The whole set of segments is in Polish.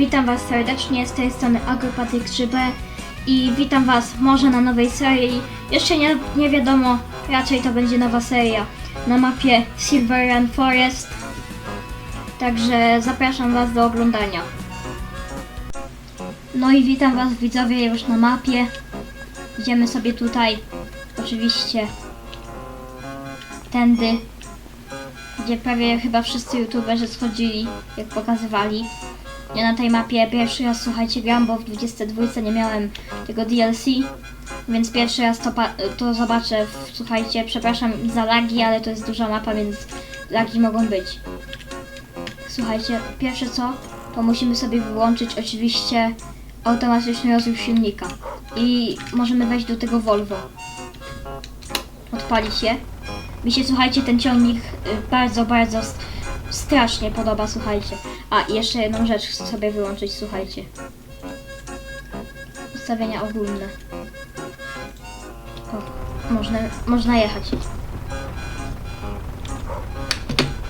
Witam Was serdecznie, z tej strony Agropatyk 3B i witam Was może na nowej serii. Jeszcze nie, nie wiadomo, raczej to będzie nowa seria na mapie Silver Run Forest. Także zapraszam Was do oglądania. No i witam Was widzowie już na mapie. Idziemy sobie tutaj, oczywiście, tędy, gdzie prawie chyba wszyscy youtuberzy schodzili, jak pokazywali. Ja na tej mapie pierwszy raz, słuchajcie, gram, bo w 22 nie miałem tego DLC, więc pierwszy raz to, to zobaczę. Słuchajcie, przepraszam za lagi, ale to jest duża mapa, więc lagi mogą być. Słuchajcie, pierwsze co, to musimy sobie wyłączyć oczywiście automatyczny rozruch silnika i możemy wejść do tego Volvo. Odpalić je. Mi się, słuchajcie, ten ciągnik y, bardzo, bardzo st- strasznie podoba, słuchajcie. A, jeszcze jedną rzecz chcę sobie wyłączyć, słuchajcie. Ustawienia ogólne. O, można, można jechać.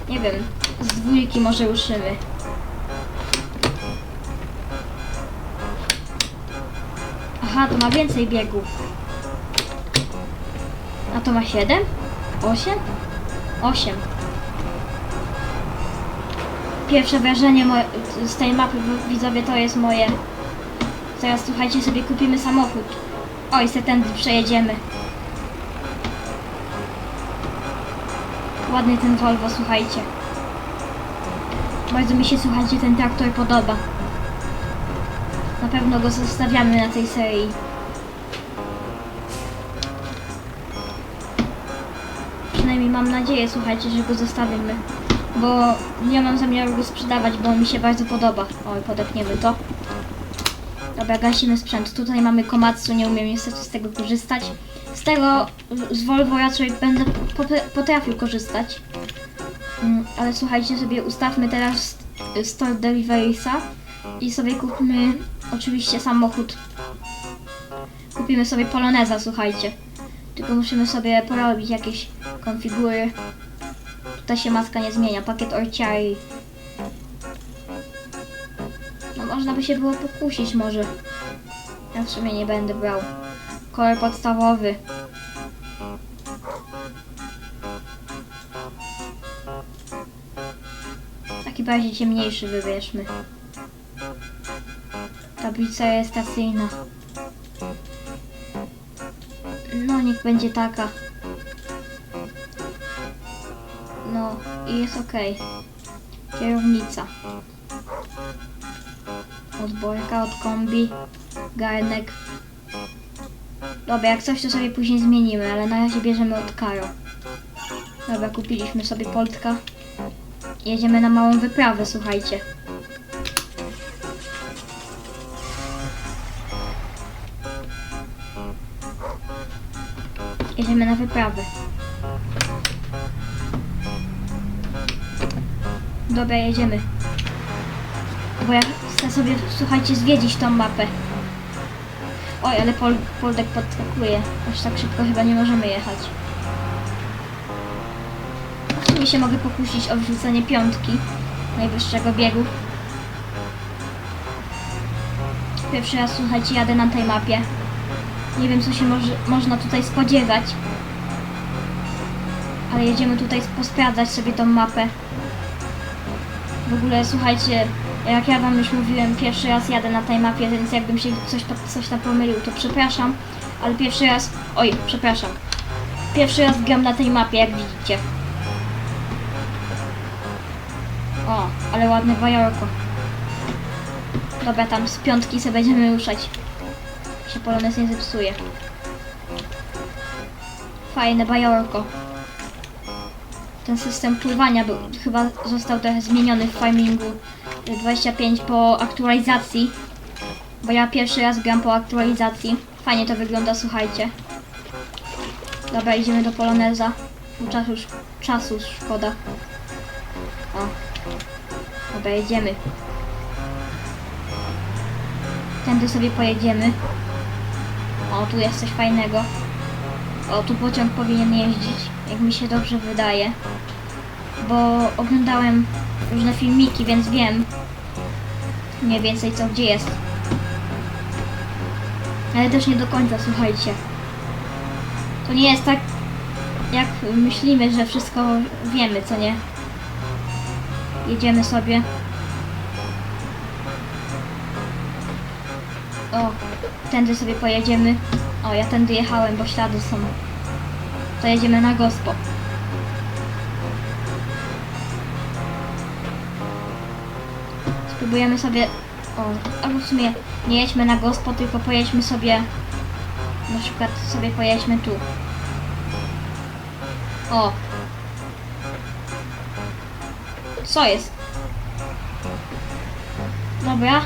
Nie wiem, z dwójki może ruszymy. Aha, to ma więcej biegów. A to ma 7? 8? 8. Pierwsze wrażenie z tej mapy, widzowie, to jest moje. Teraz słuchajcie, sobie kupimy samochód. Oj, se tędy przejedziemy. Ładny ten Volvo, słuchajcie. Bardzo mi się, słuchajcie, ten traktor podoba. Na pewno go zostawiamy na tej serii. Przynajmniej mam nadzieję, słuchajcie, że go zostawimy. Bo nie mam zamiaru go sprzedawać, bo mi się bardzo podoba. Oj, podepniemy to. Dobra, gasimy sprzęt. Tutaj mamy Komatsu, nie umiem niestety z tego korzystać. Z tego, z Volvo raczej będę potrafił korzystać. Mm, Ale słuchajcie, sobie ustawmy teraz Store Deliverysa i sobie kupmy oczywiście samochód. Kupimy sobie Poloneza, słuchajcie. Tylko musimy sobie porobić jakieś konfigury. Tutaj się maska nie zmienia, pakiet orciari. No można by się było pokusić może. Ja w sumie nie będę brał. Kolor podstawowy. Taki bardziej ciemniejszy wybierzmy. Tablica rejestracyjna. No niech będzie taka. I jest ok. Kierownica. Odborka od kombi. Garnek. Dobra, jak coś to sobie później zmienimy, ale na razie bierzemy od Karo. Dobra, kupiliśmy sobie Poltka. Jedziemy na małą wyprawę, słuchajcie. Jedziemy na wyprawę. Dobra, jedziemy. Bo ja chcę sobie, słuchajcie, zwiedzić tą mapę. Oj, ale Pol Poldek podskakuje. Aż tak szybko chyba nie możemy jechać. W sumie się mogę pokusić o wrzucenie piątki najwyższego biegu. Pierwszy raz, słuchajcie, jadę na tej mapie. Nie wiem, co się może, można tutaj spodziewać. Ale jedziemy tutaj posprawdzać sobie tą mapę. W ogóle, słuchajcie, jak ja wam już mówiłem, pierwszy raz jadę na tej mapie, więc jakbym się coś, coś tam pomylił, to przepraszam. Ale pierwszy raz... Oj, przepraszam. Pierwszy raz gram na tej mapie, jak widzicie. O, ale ładne bajorko. Dobra, tam z piątki sobie będziemy ruszać. Się polonez nie zepsuje. Fajne bajorko. Ten system pływania był, chyba został trochę zmieniony w Farmingu 25 po aktualizacji. Bo ja pierwszy raz gram po aktualizacji. Fajnie to wygląda, słuchajcie. Dobra, idziemy do Poloneza. Czasu, czasu szkoda. O. Dobra, jedziemy. Tędy sobie pojedziemy. O, tu jest coś fajnego. O, tu pociąg powinien jeździć, jak mi się dobrze wydaje. Bo oglądałem różne filmiki, więc wiem, mniej więcej co gdzie jest. Ale też nie do końca, słuchajcie. To nie jest tak, jak myślimy, że wszystko wiemy, co nie? Jedziemy sobie. O, tędy sobie pojedziemy. O, ja tędy jechałem, bo ślady są. To jedziemy na gospo. Spróbujemy sobie... O, albo w sumie nie jedźmy na gospo, tylko pojedźmy sobie... Na przykład sobie pojedźmy tu. O! Co jest? Dobra,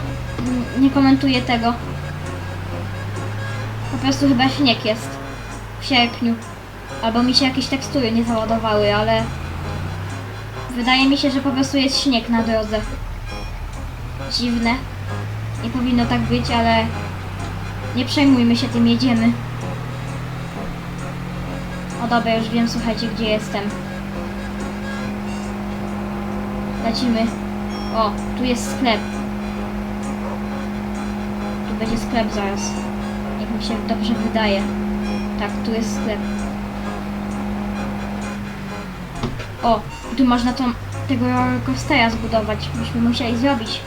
nie komentuję tego. Prostu chyba śnieg jest. W sierpniu. Albo mi się jakieś tekstury nie załadowały, ale... Wydaje mi się, że po prostu jest śnieg na drodze. Dziwne. Nie powinno tak być, ale... Nie przejmujmy się tym, jedziemy. O dobra, już wiem, słuchajcie, gdzie jestem. Lecimy. O, tu jest sklep. Tu będzie sklep zaraz. Mi się dobrze wydaje. Tak, tu jest sklep. O, tu można tą, tego rollercoastera zbudować. Byśmy musieli zrobić.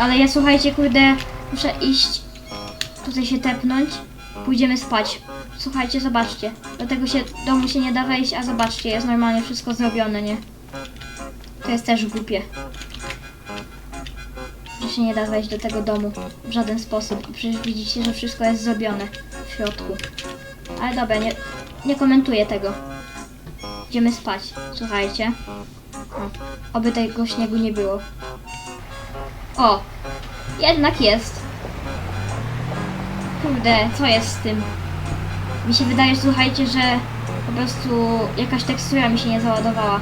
Ale ja słuchajcie, kurde, muszę iść tutaj się tepnąć. Pójdziemy spać. Słuchajcie, zobaczcie. Do tego się domu się nie da wejść, a zobaczcie, jest normalnie wszystko zrobione, nie? To jest też głupie. Się nie da wejść do tego domu w żaden sposób. Przecież widzicie, że wszystko jest zrobione w środku. Ale dobra, nie, nie komentuję tego. Idziemy spać, słuchajcie. O, oby tego śniegu nie było. O, jednak jest. Kurde, co jest z tym? Mi się wydaje, słuchajcie, że po prostu jakaś tekstura mi się nie załadowała.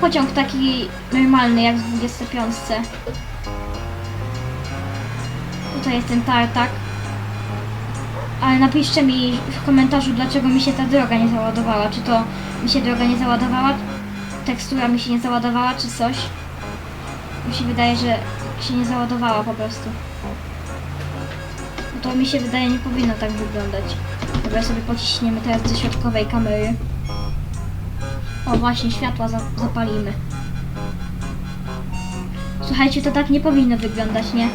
Pociąg taki normalny, jak w 25. Tutaj jest ten tartak. Ale napiszcie mi w komentarzu, dlaczego mi się ta droga nie załadowała. Czy to mi się droga nie załadowała, tekstura mi się nie załadowała, czy coś. Mi się wydaje, że się nie załadowała po prostu. No to mi się wydaje, nie powinno tak wyglądać. Dobra, sobie pociśniemy teraz ze środkowej kamery. O, właśnie, światła za zapalimy. Słuchajcie, to tak nie powinno wyglądać, nie?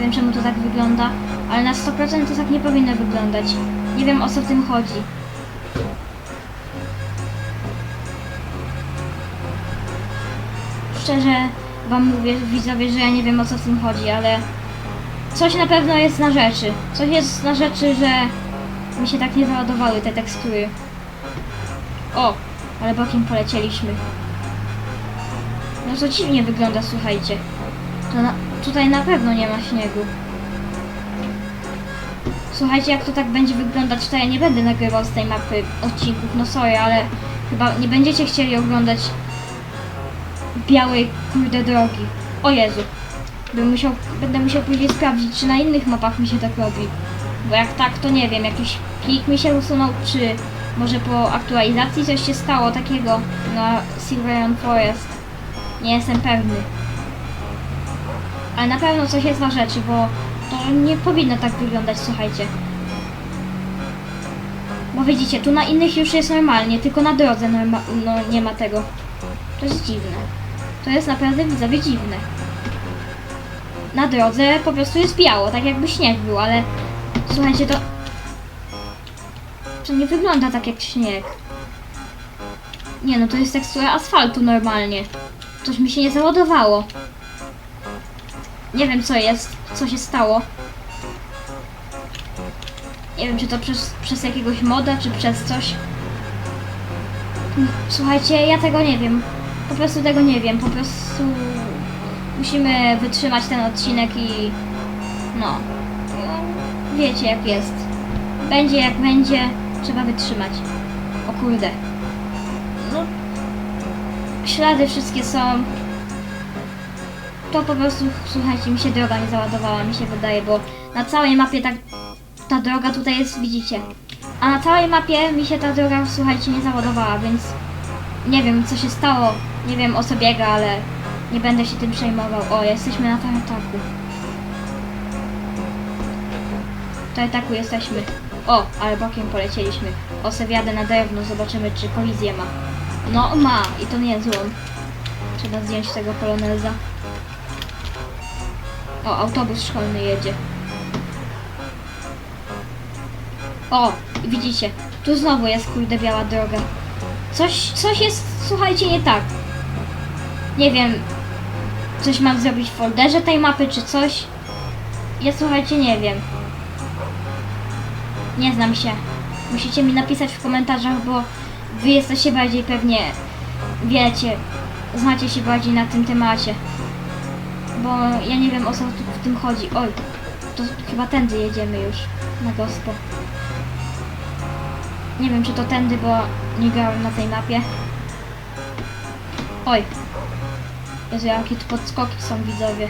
Nie wiem, czemu to tak wygląda, ale na 100% to tak nie powinno wyglądać. Nie wiem, o co w tym chodzi. Szczerze wam mówię, widzowie, że ja nie wiem, o co w tym chodzi, ale coś na pewno jest na rzeczy. Coś jest na rzeczy, że mi się tak nie załadowały te tekstury. O, ale bokiem polecieliśmy. No to dziwnie wygląda, słuchajcie. To na, tutaj na pewno nie ma śniegu. Słuchajcie, jak to tak będzie wyglądać, to ja nie będę nagrywał z tej mapy odcinków, no sorry, ale chyba nie będziecie chcieli oglądać białej kurde drogi. O Jezu. Bym musiał, będę musiał później sprawdzić, czy na innych mapach mi się tak robi. Bo jak tak, to nie wiem, jakiś plik mi się usunął, czy może po aktualizacji coś się stało takiego na Silverian Forest. Nie jestem pewny. Ale na pewno coś jest na rzeczy, bo to nie powinno tak wyglądać, słuchajcie. Bo widzicie, tu na innych już jest normalnie, tylko na drodze no, nie ma tego. To jest dziwne. To jest naprawdę widzowie dziwne. Na drodze po prostu jest biało, tak jakby śnieg był, ale słuchajcie, to to nie wygląda tak jak śnieg. Nie no, to jest tekstura asfaltu normalnie. Coś mi się nie załadowało. Nie wiem co jest, co się stało. Nie wiem, czy to przez, przez jakiegoś moda, czy przez coś. Słuchajcie, ja tego nie wiem. Po prostu tego nie wiem. Po prostu musimy wytrzymać ten odcinek i no. Wiecie jak jest. Będzie jak będzie, trzeba wytrzymać. O kurde. No. Ślady wszystkie są. To po prostu, słuchajcie, mi się droga nie załadowała, mi się wydaje, bo na całej mapie tak ta droga tutaj jest, widzicie. A na całej mapie mi się ta droga, słuchajcie, nie załadowała, więc nie wiem co się stało, nie wiem o co biega, ale Nie będę się tym przejmował. O, jesteśmy na tartaku. Tartaku jesteśmy. O, ale bokiem polecieliśmy. O, se wjadę na drewno, zobaczymy czy kolizję ma. No, ma. I to nie złą. Trzeba zdjąć tego poloneza. O, autobus szkolny jedzie. O, widzicie, tu znowu jest kurde biała droga. Coś, coś jest, słuchajcie, nie tak. Nie wiem, coś mam zrobić w folderze tej mapy, czy coś. Ja słuchajcie, nie wiem. Nie znam się. Musicie mi napisać w komentarzach, bo wy jesteście bardziej pewnie, wiecie, znacie się bardziej na tym temacie. Bo ja nie wiem o co w tym chodzi. Oj, to chyba tędy jedziemy już na gospo. Nie wiem czy to tędy, bo nie grałem na tej mapie. Oj. Jezu, jakie tu podskoki są widzowie.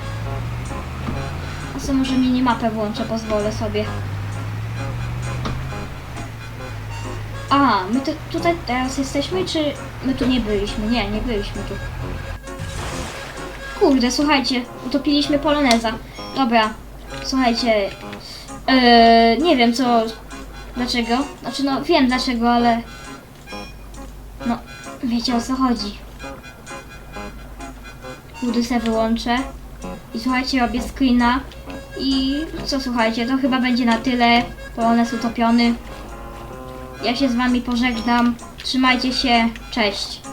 A co może minimapę włączę, pozwolę sobie. A, my tu, tutaj teraz jesteśmy, czy my tu nie byliśmy? Nie, nie byliśmy tu. Kurde, słuchajcie, utopiliśmy poloneza. Dobra, słuchajcie, yy, nie wiem co, dlaczego, znaczy no wiem dlaczego, ale no, wiecie o co chodzi. Budy se wyłączę i słuchajcie, robię screena i co słuchajcie, to chyba będzie na tyle, polonez utopiony. Ja się z wami pożegnam, trzymajcie się, cześć.